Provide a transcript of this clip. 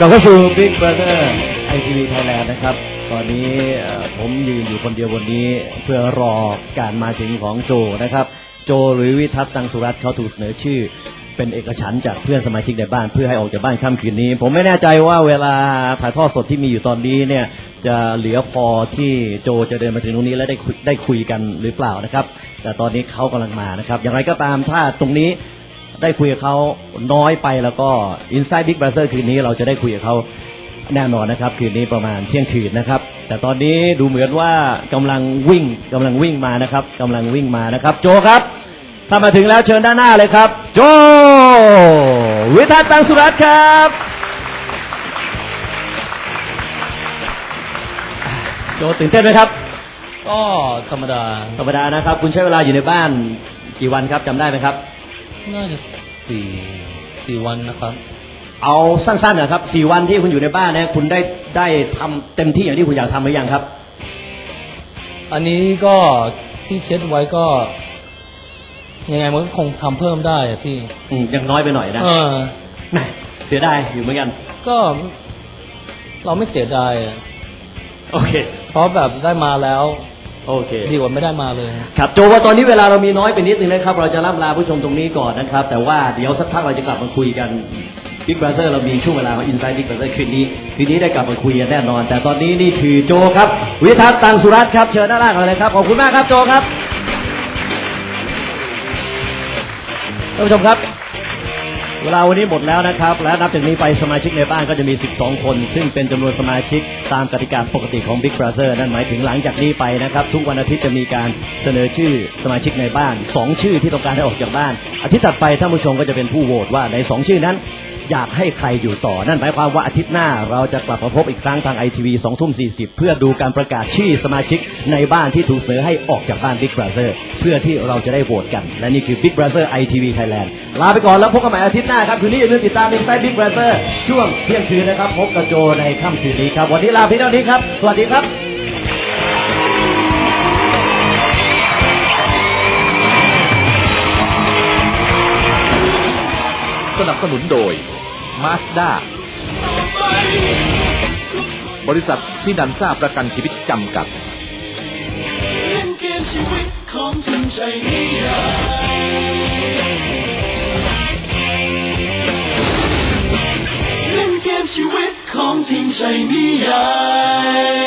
กลับเข้าสู่ Big Brother ITV Thailand นะครับ ตอนนี้เอ่อผมยืนอยู่คนเดียวบนนี้เพื่อรอการมาถึงของโจนะครับ โจหรือวิทัศน์ตังสุรัตน์เขาถูกเสนอชื่อ เป็นเอกฉันท์จากเพื่อนสมาชิกในบ้านเพื่อให้ออกจากบ้านค่ำคืนนี้ ผมไม่แน่ใจว่าเวลาถ่ายทอดสดที่มีอยู่ตอนนี้เนี่ยจะเหลือพอที่โจจะเดินมาถึงตรงนี้และได้คุยได้คุยกันหรือเปล่านะครับ แต่ตอนนี้เขากำลังมานะครับ อย่างไรก็ตามถ้าตรงนี้ ได้คุยกับเขาน้อยไปแล้วก็ Inside Big Brother คืนนี้เราจะได้คุยกับเขาแน่นอนนะครับ คืนนี้ประมาณเที่ยงคืนนะครับ แต่ตอนนี้ดูเหมือนว่ากำลังวิ่งกำลังวิ่งมานะครับกำลังวิ่งมานะครับ โจครับ ถ้ามาถึงแล้วเชิญด้านหน้าเลยครับ โจ วิทัศน์ตังสุรัตน์ครับ โจตื่นเต้นไหมครับ ก็ธรรมดาธรรมดานะครับ คุณใช้เวลาอยู่ในบ้านกี่วันครับจำได้ไหมครับ น่าจะสี่สี่วันนะครับ เอาสั้นๆนะครับสี่วันที่คุณอยู่ในบ้านเนี่ยคุณได้ได้ทำเต็มที่อย่างที่คุณอยากทำหรือยังครับ อันนี้ก็ที่เช็ดไว้ก็ ยังไงมันก็คงทำเพิ่มได้อะพี่ อืมยังน้อยไปหน่อยนะเออ แหมเสียดายอยู่เหมือนกัน ก็เราไม่เสียดายอะโอเค เพราะแบบได้มาแล้ว โอเค ดีกว่าไม่ได้มาเลย ครับโจว่าตอนนี้เวลาเรามีน้อยไปนิดนึงนะครับ เราจะล่ำลาผู้ชมตรงนี้ก่อนนะครับ แต่ว่าเดี๋ยวสักพักเราจะกลับมาคุยกัน Big Brother เรามีช่วงเวลาของ Inside Big Brother คืนนี้ คืนนี้ได้กลับมาคุยกันแน่นอน แต่ตอนนี้นี่คือโจครับ วิทัศน์ตังสุรัตน์ครับ เชิญด้านล่างก่อนเลยครับ ขอบคุณมากครับโจครับท่านผู้ชมครับ เวลาวันนี้หมดแล้วนะครับ และนับจากนี้ไปสมาชิกในบ้านก็จะมี 12 คน ซึ่งเป็นจำนวนสมาชิกตามกติกาปกติของ Big Brother นั่นหมายถึงหลังจากนี้ไปนะครับ ทุกวันอาทิตย์จะมีการเสนอชื่อสมาชิกในบ้าน 2 ชื่อที่ต้องการให้ออกจากบ้าน อาทิตย์ถัดไปท่านผู้ชมก็จะเป็นผู้โหวตว่าใน 2 ชื่อนั้น อยากให้ใครอยู่ต่อ นั่นหมายความว่าอาทิตย์หน้าเราจะกลับมาพบอีกครั้งทางไอทีวีสองทุ่มสีเพื่อดูการประกาศชื่อสมาชิกในบ้านที่ถูกเสนอให้ออกจากบ้าน Big Brother เพื่อที่เราจะได้โหวตกัน และนี่คือ Big Brother ITV Thailand ลาไปก่อนแล้วพบกันใหม่อาทิตย์หน้าครับ คืนนี้อย่าลืมติดตาม Inside Big Brother ช่วงเที่ยงคืนนะครับ พบกับโจในค่ำคืนนี้ครับ วันนี้ลาเพียงเท่านี้ครับ สวัสดีครับสนับสนุนโดย มาสด้าบริษัทที่นันซ่าประกันชีวิตจำกัดเล่นเกมชีวิตของจริงใช่นิยายเล่นเกมชีวิตของจริงใช่นิยาย